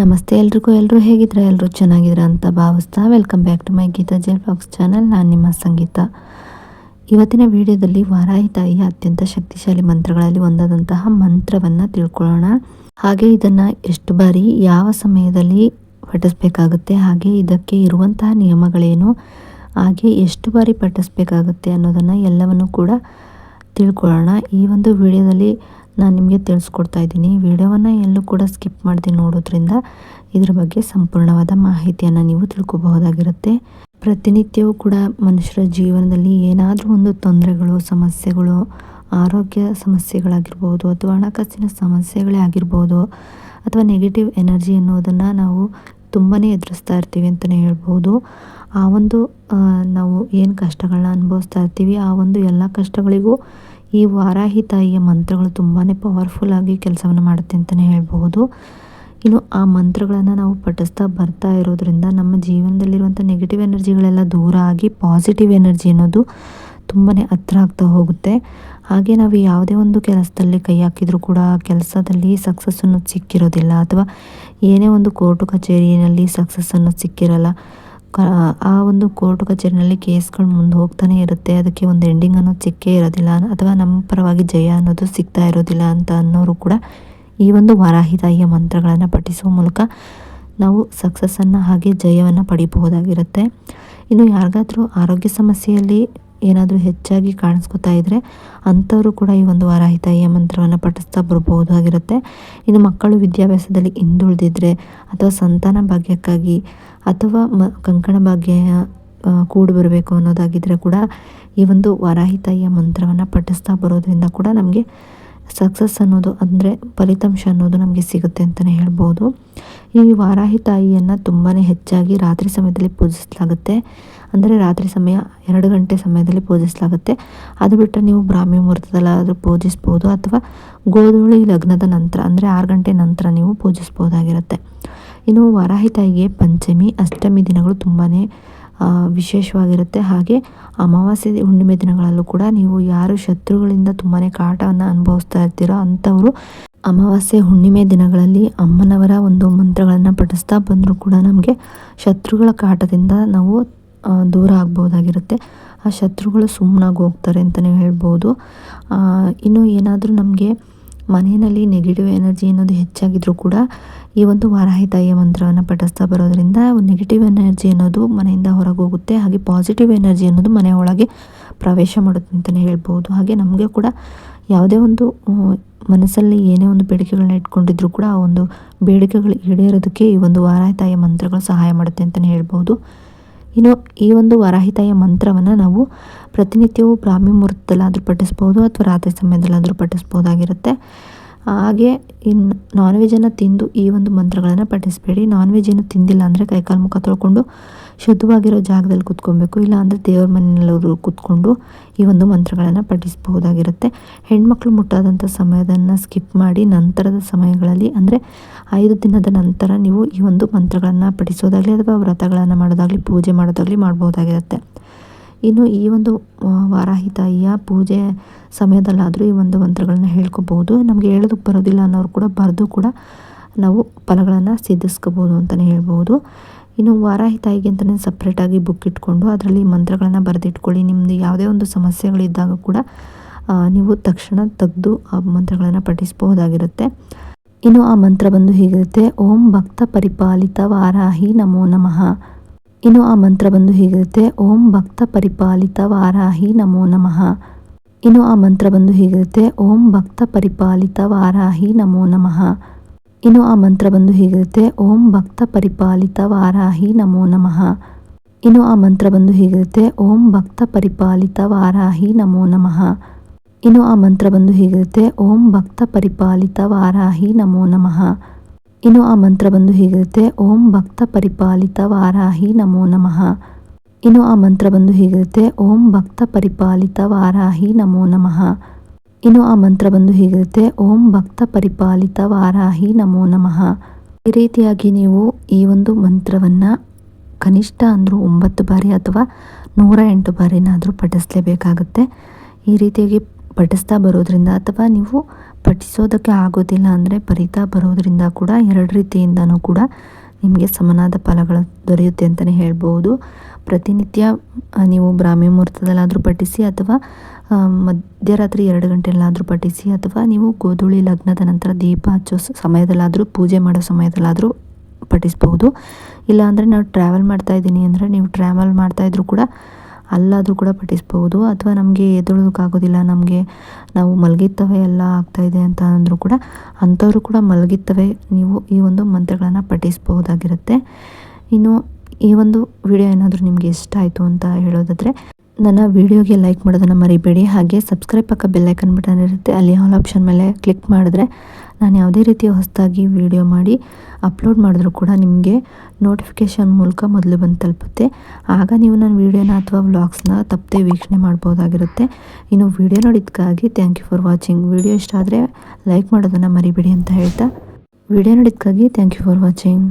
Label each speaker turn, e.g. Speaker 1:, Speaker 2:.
Speaker 1: ನಮಸ್ತೆ ಎಲ್ರಿಗೂ ಎಲ್ಲರೂ ಹೇಗಿದ್ರೆ? ಎಲ್ಲರೂ ಚೆನ್ನಾಗಿದ್ರ ಅಂತ ಭಾವಿಸ್ತಾ ವೆಲ್ಕಮ್ ಬ್ಯಾಕ್ ಟು ಮೈ ಗೀತಾ ಜೆಲ್ ಫಾಕ್ಸ್ ಚಾನಲ್ ನಾನು ನಿಮ್ಮ ಸಂಗೀತ. ಇವತ್ತಿನ ವಿಡಿಯೋದಲ್ಲಿ ವಾರಾಯಿ ತಾಯಿಯ ಅತ್ಯಂತ ಶಕ್ತಿಶಾಲಿ ಮಂತ್ರಗಳಲ್ಲಿ ಒಂದಾದಂತಹ ಮಂತ್ರವನ್ನು ತಿಳ್ಕೊಳ್ಳೋಣ. ಹಾಗೆ ಇದನ್ನು ಎಷ್ಟು ಬಾರಿ, ಯಾವ ಸಮಯದಲ್ಲಿ ಪಠಿಸ್ಬೇಕಾಗುತ್ತೆ, ಹಾಗೆ ಇದಕ್ಕೆ ಇರುವಂತಹ ನಿಯಮಗಳೇನು, ಹಾಗೆ ಎಷ್ಟು ಬಾರಿ ಪಠಿಸ್ಬೇಕಾಗುತ್ತೆ ಅನ್ನೋದನ್ನು ಎಲ್ಲವನ್ನು ಕೂಡ ತಿಳ್ಕೊಳ್ಳೋಣ. ಈ ಒಂದು ವಿಡಿಯೋದಲ್ಲಿ ನಾನು ನಿಮಗೆ ತಿಳಿಸ್ಕೊಡ್ತಾ ಇದ್ದೀನಿ. ವಿಡಿಯೋವನ್ನು ಎಲ್ಲೂ ಕೂಡ ಸ್ಕಿಪ್ ಮಾಡದೆ ನೋಡೋದ್ರಿಂದ ಇದರ ಬಗ್ಗೆ ಸಂಪೂರ್ಣವಾದ ಮಾಹಿತಿಯನ್ನು ನೀವು ತಿಳ್ಕೊಬಹುದಾಗಿರುತ್ತೆ. ಪ್ರತಿನಿತ್ಯವೂ ಕೂಡ ಮನುಷ್ಯರ ಜೀವನದಲ್ಲಿ ಏನಾದರೂ ಒಂದು ತೊಂದರೆಗಳು, ಸಮಸ್ಯೆಗಳು, ಆರೋಗ್ಯ ಸಮಸ್ಯೆಗಳಾಗಿರ್ಬೋದು ಅಥವಾ ಹಣಕಾಸಿನ ಸಮಸ್ಯೆಗಳೇ ಆಗಿರ್ಬೋದು ಅಥವಾ ನೆಗೆಟಿವ್ ಎನರ್ಜಿ ಅನ್ನೋದನ್ನು ನಾವು ತುಂಬಾ ಎದುರಿಸ್ತಾ ಇರ್ತೀವಿ ಅಂತಲೇ ಹೇಳ್ಬೋದು. ಆ ಒಂದು ನಾವು ಏನು ಕಷ್ಟಗಳನ್ನ ಅನುಭವಿಸ್ತಾ ಇರ್ತೀವಿ, ಆ ಒಂದು ಎಲ್ಲ ಕಷ್ಟಗಳಿಗೂ ಈ ವಾರಾಹಿ ತಾಯಿಯ ಮಂತ್ರಗಳು ತುಂಬಾ ಪವರ್ಫುಲ್ಲಾಗಿ ಕೆಲಸವನ್ನು ಮಾಡುತ್ತೆ ಅಂತಲೇ ಹೇಳ್ಬಹುದು. ಇನ್ನು ಆ ಮಂತ್ರಗಳನ್ನು ನಾವು ಪಠಿಸ್ತಾ ಬರ್ತಾ ಇರೋದ್ರಿಂದ ನಮ್ಮ ಜೀವನದಲ್ಲಿರುವಂಥ ನೆಗೆಟಿವ್ ಎನರ್ಜಿಗಳೆಲ್ಲ ದೂರ ಆಗಿ ಪಾಸಿಟಿವ್ ಎನರ್ಜಿ ಅನ್ನೋದು ತುಂಬಾ ಹತ್ರ ಆಗ್ತಾ ಹೋಗುತ್ತೆ. ಹಾಗೆ ನಾವು ಯಾವುದೇ ಒಂದು ಕೆಲಸದಲ್ಲಿ ಕೈ ಹಾಕಿದರೂ ಕೂಡ ಕೆಲಸದಲ್ಲಿ ಸಕ್ಸಸ್ ಅನ್ನೋದು ಸಿಕ್ಕಿರೋದಿಲ್ಲ ಅಥವಾ ಏನೇ ಒಂದು ಕೋರ್ಟು ಕಚೇರಿಯಲ್ಲಿ ಸಕ್ಸಸ್ ಅನ್ನೋದು ಸಿಕ್ಕಿರಲ್ಲ. ಆ ಒಂದು ಕೋರ್ಟ್ ಕಚೇರಿನಲ್ಲಿ ಕೇಸ್ಗಳು ಮುಂದೆ ಹೋಗ್ತಾನೆ ಇರುತ್ತೆ. ಅದಕ್ಕೆ ಒಂದು ಎಂಡಿಂಗ್ ಅನ್ನೋದು ಸಿಕ್ಕೇ ಇರೋದಿಲ್ಲ. ಅಥವಾ ನಮ್ಮ ಪರವಾಗಿ ಜಯ ಅನ್ನೋದು ಸಿಗ್ತಾ ಇರೋದಿಲ್ಲ ಅಂತ ಅನ್ನೋರು ಕೂಡ ಈ ಒಂದು ವಾರಾಹಿತಾಯಿಯ ಮಂತ್ರಗಳನ್ನು ಪಠಿಸುವ ಮೂಲಕ ನಾವು ಸಕ್ಸಸ್ಸನ್ನು ಹಾಗೆ ಜಯವನ್ನು ಪಡಿಬಹುದಾಗಿರುತ್ತೆ. ಇನ್ನು ಯಾರಿಗಾದರೂ ಆರೋಗ್ಯ ಸಮಸ್ಯೆಯಲ್ಲಿ ಏನಾದರೂ ಹೆಚ್ಚಾಗಿ ಕಾಣಿಸ್ಕೊತಾ ಇದ್ದರೆ ಅಂಥವರು ಕೂಡ ಈ ಒಂದು ವಾರಾಹಿ ತಾಯಿಯ ಮಂತ್ರವನ್ನು ಪಠಿಸ್ತಾ ಬರಬಹುದಾಗಿರುತ್ತೆ ಇನ್ನು ಮಕ್ಕಳು ವಿದ್ಯಾಭ್ಯಾಸದಲ್ಲಿ ಹಿಂದುಳಿದಿದ್ರೆ ಅಥವಾ ಸಂತಾನ ಭಾಗ್ಯಕ್ಕಾಗಿ ಅಥವಾ ಮ, ಕಂಕಣ ಭಾಗ್ಯ ಕೂಡಿ ಬರಬೇಕು ಅನ್ನೋದಾಗಿದ್ದರೆ ಕೂಡ ಈ ಒಂದು ವಾರಾಹಿ ತಾಯಿಯ ಮಂತ್ರವನ್ನು ಪಠಿಸ್ತಾ ಬರೋದರಿಂದ ಕೂಡ ನಮಗೆ ಸಕ್ಸಸ್ ಅನ್ನೋದು ಅಂದರೆ ಫಲಿತಾಂಶ ಅನ್ನೋದು ನಮಗೆ ಸಿಗುತ್ತೆ ಅಂತಲೇ ಹೇಳ್ಬೋದು. ಈ ವಾರಾಹಿ ತಾಯಿಯನ್ನು ತುಂಬಾ ಹೆಚ್ಚಾಗಿ ರಾತ್ರಿ ಸಮಯದಲ್ಲಿ ಪೂಜಿಸಲಾಗುತ್ತೆ. ಅಂದರೆ ರಾತ್ರಿ ಸಮಯ ಎರಡು ಗಂಟೆ ಸಮಯದಲ್ಲಿ ಪೂಜಿಸಲಾಗುತ್ತೆ. ಅದು ಬಿಟ್ಟರೆ ನೀವು ಬ್ರಾಹ್ಮಿ ಮುಹೂರ್ತದಲ್ಲಾದರೂ ಪೂಜಿಸ್ಬೋದು ಅಥವಾ ಗೋಧೂಳಿ ಲಗ್ನದ ನಂತರ, ಅಂದರೆ ಆರು ಗಂಟೆ ನಂತರ ನೀವು ಪೂಜಿಸ್ಬೋದಾಗಿರುತ್ತೆ. ಇನ್ನು ವರಾಹಿತಾಯಿಗೆ ಪಂಚಮಿ, ಅಷ್ಟಮಿ ದಿನಗಳು ತುಂಬಾ ವಿಶೇಷವಾಗಿರುತ್ತೆ. ಹಾಗೆ ಅಮಾವಾಸ್ಯೆ ಹುಣ್ಣಿಮೆ ದಿನಗಳಲ್ಲೂ ಕೂಡ ನೀವು ಯಾರು ಶತ್ರುಗಳಿಂದ ತುಂಬಾ ಕಾಟವನ್ನು ಅನುಭವಿಸ್ತಾ ಇರ್ತೀರೋ ಅಂಥವರು ಅಮಾವಾಸ್ಯೆ ಹುಣ್ಣಿಮೆ ದಿನಗಳಲ್ಲಿ ಅಮ್ಮನವರ ಒಂದು ಮಂತ್ರಗಳನ್ನು ಪಠಿಸ್ತಾ ಬಂದರೂ ಕೂಡ ನಮಗೆ ಶತ್ರುಗಳ ಕಾಟದಿಂದ ನಾವು ದೂರ ಆಗ್ಬೋದಾಗಿರುತ್ತೆ. ಆ ಶತ್ರುಗಳು ಸುಮ್ಮನಾಗಿ ಹೋಗ್ತಾರೆ ಅಂತಲೇ ಹೇಳ್ಬೋದು. ಇನ್ನು ಏನಾದರೂ ನಮಗೆ ಮನೆಯಲ್ಲಿ ನೆಗೆಟಿವ್ ಎನರ್ಜಿ ಅನ್ನೋದು ಹೆಚ್ಚಾಗಿದ್ರೂ ಕೂಡ ಈ ಒಂದು ವಾರಾಹಿ ತಾಯಿಯ ಮಂತ್ರವನ್ನು ಪಠಿಸ್ತಾ ಬರೋದರಿಂದ ನೆಗೆಟಿವ್ ಎನರ್ಜಿ ಅನ್ನೋದು ಮನೆಯಿಂದ ಹೊರಗೆ ಹೋಗುತ್ತೆ ಹಾಗೆ ಪಾಸಿಟಿವ್ ಎನರ್ಜಿ ಅನ್ನೋದು ಮನೆಯ ಒಳಗೆ ಪ್ರವೇಶ ಮಾಡುತ್ತೆ ಅಂತಲೇ ಹೇಳ್ಬೋದು. ಹಾಗೆ ನಮಗೆ ಕೂಡ ಯಾವುದೇ ಒಂದು ಮನಸ್ಸಲ್ಲಿ ಏನೇ ಒಂದು ಬೇಡಿಕೆಗಳನ್ನ ಇಟ್ಕೊಂಡಿದ್ರು ಕೂಡ ಆ ಒಂದು ಬೇಡಿಕೆಗಳು ಈಡೇರೋದಕ್ಕೆ ಈ ಒಂದು ವಾರಾಯತಾಯ ಮಂತ್ರಗಳು ಸಹಾಯ ಮಾಡುತ್ತೆ ಅಂತಲೇ ಹೇಳ್ಬೋದು. ಇನ್ನು ಈ ಒಂದು ವರಾಹಿತಾಯ ಮಂತ್ರವನ್ನು ನಾವು ಪ್ರತಿನಿತ್ಯವೂ ಬ್ರಾಹ್ಮಿ ಮುಹೂರ್ತದಲ್ಲಾದರೂ ಪಠಿಸ್ಬೋದು ಅಥವಾ ರಾತ್ರಿ ಸಮಯದಲ್ಲಾದರೂ ಪಠಿಸ್ಬೋದಾಗಿರುತ್ತೆ. ಹಾಗೆ ಇನ್ನು ನಾನ್ ವೆಜ್ಜನ್ನು ತಿಂದು ಈ ಒಂದು ಮಂತ್ರಗಳನ್ನು ಪಠಿಸಬೇಡಿ. ನಾನ್ ವೆಜ್ ಏನು ತಿಂದಿಲ್ಲ ಅಂದರೆ ಕೈಕಾಲು ಮುಖ ತೊಳ್ಕೊಂಡು ಶುದ್ಧವಾಗಿರೋ ಜಾಗದಲ್ಲಿ ಕುತ್ಕೊಬೇಕು. ಇಲ್ಲ ಅಂದರೆ ದೇವ್ರ ಮನೆಯಲ್ಲವರು ಕೂತ್ಕೊಂಡು ಈ ಒಂದು ಮಂತ್ರಗಳನ್ನು ಪಠಿಸಬಹುದಾಗಿರುತ್ತೆ. ಹೆಣ್ಮಕ್ಳು ಮುಟ್ಟಾದಂಥ ಸಮಯದನ್ನು ಸ್ಕಿಪ್ ಮಾಡಿ ನಂತರದ ಸಮಯಗಳಲ್ಲಿ ಅಂದರೆ ಐದು ದಿನದ ನಂತರ ನೀವು ಈ ಒಂದು ಮಂತ್ರಗಳನ್ನು ಪಠಿಸೋದಾಗಲಿ ಅಥವಾ ವ್ರತಗಳನ್ನು ಮಾಡೋದಾಗಲಿ, ಪೂಜೆ ಮಾಡೋದಾಗಲಿ ಮಾಡ್ಬೋದಾಗಿರುತ್ತೆ ಇನ್ನು ಈ ಒಂದು ವಾರಾಹಿತಾಯಿಯ ಪೂಜೆ ಸಮಯದಲ್ಲಾದರೂ ಈ ಒಂದು ಮಂತ್ರಗಳನ್ನ ಹೇಳ್ಕೊಬೋದು ನಮಗೆ ಹೇಳೋದಕ್ಕೆ ಬರೋದಿಲ್ಲ ಅನ್ನೋರು ಕೂಡ ಬರೆದು ಕೂಡ ನಾವು ಫಲಗಳನ್ನು ಸಿದ್ಧಿಸ್ಕೋಬೋದು ಅಂತಲೇ ಹೇಳ್ಬೋದು ಇನ್ನು ವಾರಾಹಿತಾಯಿಗೆ ಅಂತಲೇ ಸಪ್ರೇಟಾಗಿ ಬುಕ್ ಇಟ್ಕೊಂಡು ಅದರಲ್ಲಿ ಮಂತ್ರಗಳನ್ನು ಬರೆದಿಟ್ಕೊಳ್ಳಿ. ನಿಮ್ಮದು ಯಾವುದೇ ಒಂದು ಸಮಸ್ಯೆಗಳಿದ್ದಾಗ ಕೂಡ ನೀವು ತಕ್ಷಣ ತೆಗೆದು ಆ ಮಂತ್ರಗಳನ್ನು ಪಠಿಸಬಹುದಾಗಿರುತ್ತೆ. ಇನ್ನು ಆ ಮಂತ್ರ ಬಂದು ಹೀಗಿರುತ್ತೆ. ಓಂ ಭಕ್ತ ಪರಿಪಾಲಿತ ವಾರಾಹಿ ನಮೋ ನಮಃ. ಇನ್ನು ಆ ಮಂತ್ರ ಬಂದು ಹೇಗಿರುತ್ತೆ? ಓಂ ಭಕ್ತ ಪರಿಪಾಲಿತ ವಾರಾಹಿ ನಮೋ ನಮಃ. ಇನ್ನು ಆ ಮಂತ್ರ ಬಂದು ಹೇಗಿರುತ್ತೆ? ಓಂ ಭಕ್ತ ಪರಿಪಾಲಿತ ವಾರಾಹಿ ನಮೋ ನಮಃ. ಇನ್ನು ಆ ಮಂತ್ರ ಬಂದು ಹೇಗಿರುತ್ತೆ? ಓಂ ಭಕ್ತ ಪರಿಪಾಲಿತ ವಾರಾಹಿ ನಮೋ ನಮಃ. ಇನ್ನು ಆ ಮಂತ್ರ ಬಂದು ಹೇಗಿರುತ್ತೆ? ಓಂ ಭಕ್ತ ಪರಿಪಾಲಿತ ವಾರಾಹಿ ನಮೋ ನಮಃ. ಇನ್ನು ಆ ಮಂತ್ರ ಬಂದು ಹೇಗಿರುತ್ತೆ? ಓಂ ಭಕ್ತ ಪರಿಪಾಲಿತ ವಾರಾಹಿ ನಮೋ ನಮಃ. ಇನ್ನು ಆ ಮಂತ್ರ ಬಂದು ಹೇಗಿರುತ್ತೆ? ಓಂ ಭಕ್ತ ಪರಿಪಾಲಿತ ವಾರಾಹಿ ನಮೋ ನಮಃ. ಇನ್ನು ಆ ಮಂತ್ರ ಬಂದು ಹೀಗಿರುತ್ತೆ? ಓಂ ಭಕ್ತ ಪರಿಪಾಲಿತ ವಾರಾಹಿ ನಮೋ ನಮಃ. ಇನ್ನು ಆ ಮಂತ್ರ ಬಂದು ಹೀಗಿರುತ್ತೆ? ಓಂ ಭಕ್ತ ಪರಿಪಾಲಿತ ವಾರಾಹಿ ನಮೋ ನಮಃ. ಈ ರೀತಿಯಾಗಿ ನೀವು ಈ ಒಂದು ಮಂತ್ರವನ್ನು ಕನಿಷ್ಠ ಅಂದರೂ ಒಂಬತ್ತು ಬಾರಿ ಅಥವಾ ನೂರ ಎಂಟು ಬಾರಿನಾದರೂ ಪಠಿಸಲೇಬೇಕಾಗುತ್ತೆ. ಈ ರೀತಿಯಾಗಿ ಪಠಿಸ್ತಾ ಬರೋದ್ರಿಂದ ಅಥವಾ ನೀವು ಪಠಿಸೋದಕ್ಕೆ ಆಗೋದಿಲ್ಲ ಅಂದರೆ ಬರಿತಾ ಬರೋದ್ರಿಂದ ಕೂಡ ಎರಡು ರೀತಿಯಿಂದನೂ ಕೂಡ ನಿಮಗೆ ಸಮನಾದ ಫಲಗಳು ದೊರೆಯುತ್ತೆ ಅಂತಲೇ ಹೇಳ್ಬೋದು. ಪ್ರತಿನಿತ್ಯ ನೀವು ಬ್ರಾಹ್ಮಿ ಮುಹೂರ್ತದಲ್ಲಾದರೂ ಪಠಿಸಿ ಅಥವಾ ಮಧ್ಯರಾತ್ರಿ ಎರಡು ಗಂಟೆಯಲ್ಲಾದರೂ ಪಠಿಸಿ ಅಥವಾ ನೀವು ಗೋಧೂಳಿ ಲಗ್ನದ ನಂತರ ದೀಪ ಹಚ್ಚೋ ಸಮಯದಲ್ಲಾದರೂ, ಪೂಜೆ ಮಾಡೋ ಸಮಯದಲ್ಲಾದರೂ ಪಠಿಸ್ಬೋದು. ಇಲ್ಲಾಂದರೆ ನಾವು ಟ್ರಾವೆಲ್ ಮಾಡ್ತಾ ಇದ್ದೀನಿ ಅಂದರೆ ನೀವು ಟ್ರಾವೆಲ್ ಮಾಡ್ತಾಯಿದ್ರು ಕೂಡ ಅಲ್ಲಾದರೂ ಕೂಡ ಪಠಿಸ್ಬೋದು ಅಥವಾ ನಮಗೆ ಎದ್ದೇಳೋದಕ್ಕಾಗೋದಿಲ್ಲ, ನಮಗೆ ನಾವು ಮಲಗಿತ್ತವೆ ಎಲ್ಲ ಆಗ್ತಾಯಿದೆ ಅಂತ ಅಂದರೂ ಕೂಡ ಅಂಥವರು ಕೂಡ ಮಲಗಿತ್ತವೆ ನೀವು ಈ ಒಂದು ಮಂತ್ರಗಳನ್ನು ಪಠಿಸ್ಬೋದಾಗಿರುತ್ತೆ ಇನ್ನು ಈ ಒಂದು ವಿಡಿಯೋ ಏನಾದರೂ ನಿಮಗೆ ಇಷ್ಟ ಆಯಿತು ಅಂತ ಹೇಳೋದಾದರೆ ನನ್ನ ವಿಡಿಯೋಗೆ ಲೈಕ್ ಮಾಡೋದನ್ನು ಮರಿಬೇಡಿ. ಹಾಗೆ ಸಬ್ಸ್ಕ್ರೈಬ್ ಪಕ್ಕ ಬೆಲ್ಲೈಕನ್ ಬಟನ್ ಇರುತ್ತೆ. ಅಲ್ಲಿ ಆಲ್ ಆಪ್ಷನ್ ಮೇಲೆ ಕ್ಲಿಕ್ ಮಾಡಿದ್ರೆ ನಾನು ಯಾವುದೇ ರೀತಿಯ ಹೊಸದಾಗಿ ವಿಡಿಯೋ ಮಾಡಿ ಅಪ್ಲೋಡ್ ಮಾಡಿದ್ರೂ ಕೂಡ ನಿಮಗೆ ನೋಟಿಫಿಕೇಷನ್ ಮೂಲಕ ಮೊದಲು ಬಂದು ತಲುಪುತ್ತೆ. ಆಗ ನೀವು ನನ್ನ ವೀಡಿಯೋನ ಅಥವಾ ವ್ಲಾಗ್ಸ್ನ ತಪ್ಪದೆ ವೀಕ್ಷಣೆ ಮಾಡ್ಬೋದಾಗಿರುತ್ತೆ. ಇನ್ನು video ನೋಡಿದ್ದಕ್ಕಾಗಿ thank you for watching video ಇಷ್ಟ ಆದರೆ ಲೈಕ್ ಮಾಡೋದನ್ನು ಮರಿಬೇಡಿ ಅಂತ ಹೇಳ್ತಾ. ವಿಡಿಯೋ ನೋಡಿದ್ದಕ್ಕಾಗಿ ಥ್ಯಾಂಕ್ ಯು ಫಾರ್ ವಾಚಿಂಗ್